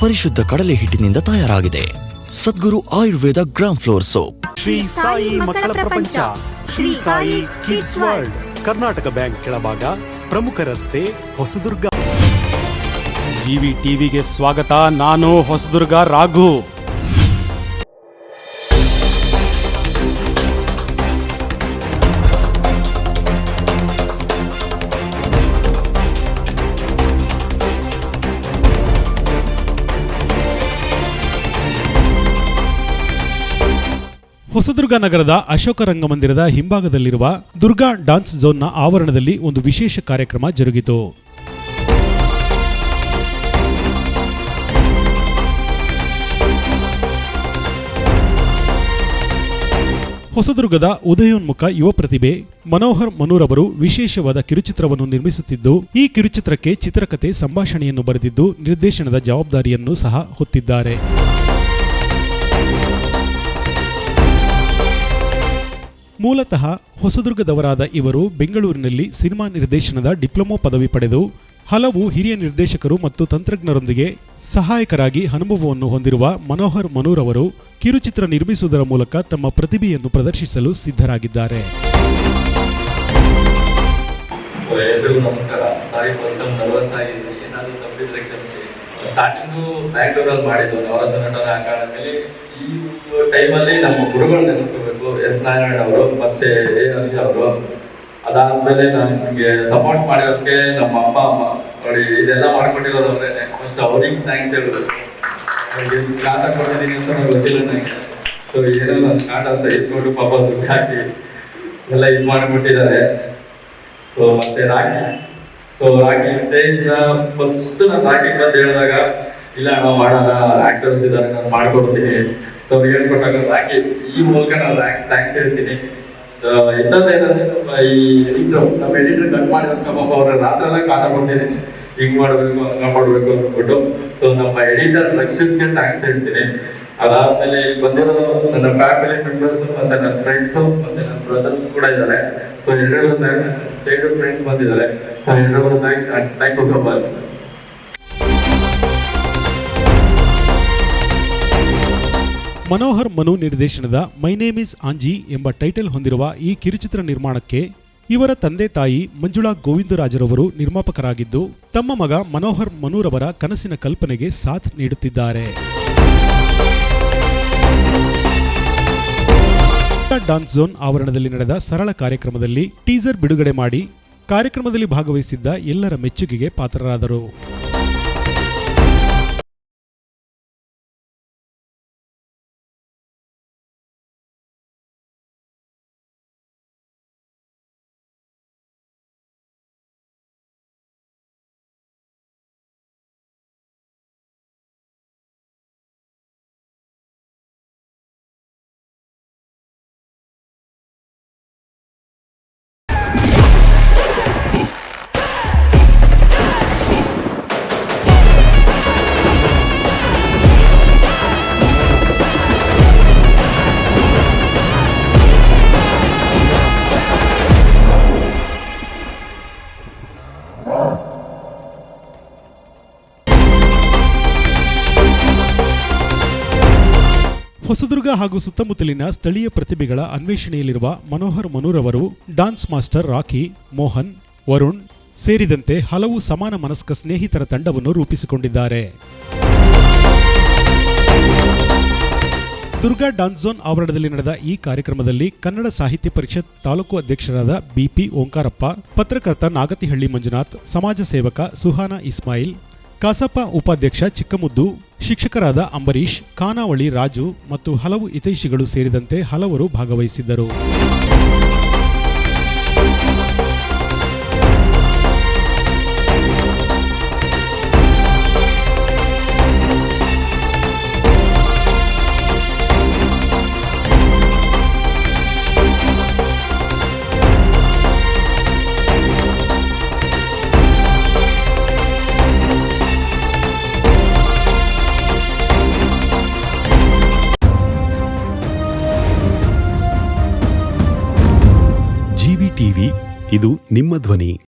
ಪರಿಶುದ್ಧ ಕಡಲೆ ಹಿಟ್ಟಿನಿಂದ ತಯಾರಾಗಿದೆ. Sadguru Ayurveda gram flour soap. Shri Sai ಮಕ್ಕಳ ಪ್ರಪಂಚ. Shri Sai kids world Karnataka bank ಕೆಳಭಾಗ ಪ್ರಮುಖ ರಸ್ತೆ ಹೊಸದುರ್ಗ. ಜಿವಿ ಟಿವಿಗೆ ಸ್ವಾಗತ. ನಾನು ಹೊಸದುರ್ಗ ರಾಘು. ಹೊಸದುರ್ಗ ನಗರದ ಅಶೋಕ ರಂಗಮಂದಿರದ ಹಿಂಭಾಗದಲ್ಲಿರುವ ದುರ್ಗಾ ಡಾನ್ಸ್ ಝೋನ್ನ ಆವರಣದಲ್ಲಿ ಒಂದು ವಿಶೇಷ ಕಾರ್ಯಕ್ರಮ ಜರುಗಿತು. ಹೊಸದುರ್ಗದ ಉದಯೋನ್ಮುಖ ಯುವ ಪ್ರತಿಭೆ ಮನೋಹರ್ ಮನೂರವರು ವಿಶೇಷವಾದ ಕಿರುಚಿತ್ರವನ್ನು ನಿರ್ಮಿಸುತ್ತಿದ್ದು, ಈ ಕಿರುಚಿತ್ರಕ್ಕೆ ಚಿತ್ರಕಥೆ ಸಂಭಾಷಣೆಯನ್ನು ಬರೆದಿದ್ದು, ನಿರ್ದೇಶನದ ಜವಾಬ್ದಾರಿಯನ್ನು ಸಹ ಹೊತ್ತಿದ್ದಾರೆ. ಮೂಲತಃ ಹೊಸದುರ್ಗದವರಾದ ಇವರು ಬೆಂಗಳೂರಿನಲ್ಲಿ ಸಿನಿಮಾ ನಿರ್ದೇಶನದ ಡಿಪ್ಲೊಮೊ ಪದವಿ ಪಡೆದು ಹಲವು ಹಿರಿಯ ನಿರ್ದೇಶಕರು ಮತ್ತು ತಂತ್ರಜ್ಞರೊಂದಿಗೆ ಸಹಾಯಕರಾಗಿ ಅನುಭವವನ್ನು ಹೊಂದಿರುವ ಮನೋಹರ್ ಮನೂರ್ ಅವರು ಕಿರುಚಿತ್ರ ನಿರ್ಮಿಸುವುದರ ಮೂಲಕ ತಮ್ಮ ಪ್ರತಿಭೆಯನ್ನು ಪ್ರದರ್ಶಿಸಲು ಸಿದ್ಧರಾಗಿದ್ದಾರೆ. ಸೊ ಎಲ್ರಿಗೂ ನಮಸ್ಕಾರ ಸ್ಟಾರ್ಟಿಂಗು ಬ್ಯಾಂಗ್ಳೂರಲ್ಲಿ ಮಾಡಿದ್ದು. ನವರತ್ನ ನಟನ ಅಕಾಡೆಮಿಲಿ ಈ ಟೈಮಲ್ಲಿ ನಮ್ಮ ಗುರುಗಳು ಎಸ್. ನಾರಾಯಣ ಅವರು ಮತ್ತೆ ಎ. ರಮೇಶ್ ಅವರು. ಅದಾದ್ಮೇಲೆ ನನಗೆ ಸಪೋರ್ಟ್ ಮಾಡಿರೋದಕ್ಕೆ ನಮ್ಮ ಅಪ್ಪ, ಅಮ್ಮ ನೋಡಿ, ಇದೆಲ್ಲ ಮಾಡ್ಕೊಂಡಿರೋದು ಅವರೇನೆ ಫಸ್ಟ್ ಅವ್ರಿಗೆ ಥ್ಯಾಂಕ್ಸ್ ಹೇಳಬೇಕು. ಕಾಟ ಕೊಟ್ಟಿದ್ದೀನಿ ಅಂತ ನಂಗೆ ಗೊತ್ತಿಲ್ಲ ನನಗೆ ಸೊ ಏನೋ ನಾನು ಕಾಟ ಅಂತ ಇಟ್ಕೊಂಡು ಪಾಪ ದುಡ್ಡು ಹಾಕಿ ಎಲ್ಲ ಇದು ಮಾಡಿಬಿಟ್ಟಿದ್ದಾರೆ ಸೊ ಮತ್ತೆ ರಾಗಿ. ಸೊ ಹಾಗೆ ಸ್ಟೇಜ್ ಫಸ್ಟ್ ನಾನು ರಾಕಿ ಬಂದು ಹೇಳಿದಾಗ, ಇಲ್ಲ, ನಾವು ಮಾಡೋಣ ಆಕ್ಟರ್ಸ್ ಇದ್ದಾರೆ ನಾನು ಮಾಡ್ಕೊಡ್ತೀನಿ ಸೊ ಹೇಳ್ಕೊಟ್ಟಾಗ ರಾಕಿ ಈ ಮೂಲಕ ನಾನು ಥ್ಯಾಂಕ್ಸ್ ಹೇಳ್ತೀನಿ. ಇನ್ನೊಂದೇನಂದ್ರೆ ಸ್ವಲ್ಪ ಈ ಎಡಿಟರ್ ನಮ್ಮ ಎಡಿಟರ್ ಕಟ್ ಮಾಡಿದಂತ ಪಾಪ ಅವ್ರ ರಾತ್ರಿ ಎಲ್ಲ ಕಾಟ ಕೊಟ್ಟಿದ್ದೀನಿ. ಹಿಂಗ್ ಮಾಡ್ಬೇಕು, ಹಂಗ ಮಾಡ್ಬೇಕು ಅಂದ್ಬಿಟ್ಟು. ಸೊ ನಮ್ಮ ಎಡಿಟರ್ ಲಕ್ಷ್ಯಕ್ಕೆ ಥ್ಯಾಂಕ್ಸ್ ಹೇಳ್ತೀನಿ. ಅದಾದ್ಮೇಲೆ ಇಲ್ಲಿ ಬಂದಿರೋ ನನ್ನ ಫ್ಯಾಮಿಲಿ ಮೆಂಬರ್ಸ್ ಮತ್ತೆ ನನ್ನ ಫ್ರೆಂಡ್ಸ್ ಮತ್ತೆ ನನ್ನ ಬ್ರದರ್ಸ್ ಕೂಡ ಇದ್ದಾರೆ. ಸೊ ಎಲ್ಲರಿಗೂ ಚೈಲ್ಡ್ ಫ್ರೆಂಡ್ಸ್ ಬಂದಿದ್ದಾರೆ. ಸೊ ಎಲ್ಲರಿಗೂ thank you so much Manohar Manu ನಿರ್ದೇಶನದ ಮೈ ನೇಮ್ ಇಸ್ ಆಂಜಿ ಎಂಬ ಟೈಟಲ್ ಹೊಂದಿರುವ ಈ ಕಿರುಚಿತ್ರ ನಿರ್ಮಾಣಕ್ಕೆ ಇವರ ತಂದೆ ತಾಯಿ ಮಂಜುಳಾ ಗೋವಿಂದರಾಜರವರು ನಿರ್ಮಾಪಕರಾಗಿದ್ದು, ತಮ್ಮ ಮಗ ಮನೋಹರ್ ಮನುರವರ ಕನಸಿನ ಕಲ್ಪನೆಗೆ ಸಾಥ್ ನೀಡುತ್ತಿದ್ದಾರೆ. ಡಾನ್ಸ್ ಝೋನ್ ಆವರಣದಲ್ಲಿ ನಡೆದ ಸರಳ ಕಾರ್ಯಕ್ರಮದಲ್ಲಿ ಟೀಸರ್ ಬಿಡುಗಡೆ ಮಾಡಿ ಕಾರ್ಯಕ್ರಮದಲ್ಲಿ ಭಾಗವಹಿಸಿದ್ದ ಎಲ್ಲರ ಮೆಚ್ಚುಗೆಗೆ ಪಾತ್ರರಾದರು. ಹೊಸದುರ್ಗ ಹಾಗೂ ಸುತ್ತಮುತ್ತಲಿನ ಸ್ಥಳೀಯ ಪ್ರತಿಭೆಗಳ ಅನ್ವೇಷಣೆಯಲ್ಲಿರುವ ಮನೋಹರ್ ಮನೂರ್ ಅವರು, dance master Rocky Mohan, Varun ಸೇರಿದಂತೆ ಹಲವು ಸಮಾನ ಮನಸ್ಕ ಸ್ನೇಹಿತರ ತಂಡವನ್ನು ರೂಪಿಸಿಕೊಂಡಿದ್ದಾರೆ. ದುರ್ಗಾ ಡಾನ್ಸ್ ಝೋನ್ ಆವರಣದಲ್ಲಿ ನಡೆದ ಈ ಕಾರ್ಯಕ್ರಮದಲ್ಲಿ ಕನ್ನಡ ಸಾಹಿತ್ಯ ಪರಿಷತ್ ತಾಲೂಕು ಅಧ್ಯಕ್ಷರಾದ ಬಿಪಿ ಓಂಕಾರಪ್ಪ, ಪತ್ರಕರ್ತ ನಾಗತಿಹಳ್ಳಿ ಮಂಜುನಾಥ್, ಸಮಾಜ ಸೇವಕ ಸುಹಾನ ಇಸ್ಮಾಯಿಲ್ ಕಸಾಪ ಉಪಾಧ್ಯಕ್ಷ ಚಿಕ್ಕಮುದ್ದು ಶಿಕ್ಷಕರಾದ ಅಂಬರೀಶ್ ಖಾನಾವಳಿ ರಾಜು ಮತ್ತು ಹಲವು ಹಿತೈಷಿಗಳು ಸೇರಿದಂತೆ ಹಲವರು ಭಾಗವಹಿಸಿದ್ದರು. ಇದು ನಿಮ್ಮ ಧ್ವನಿ.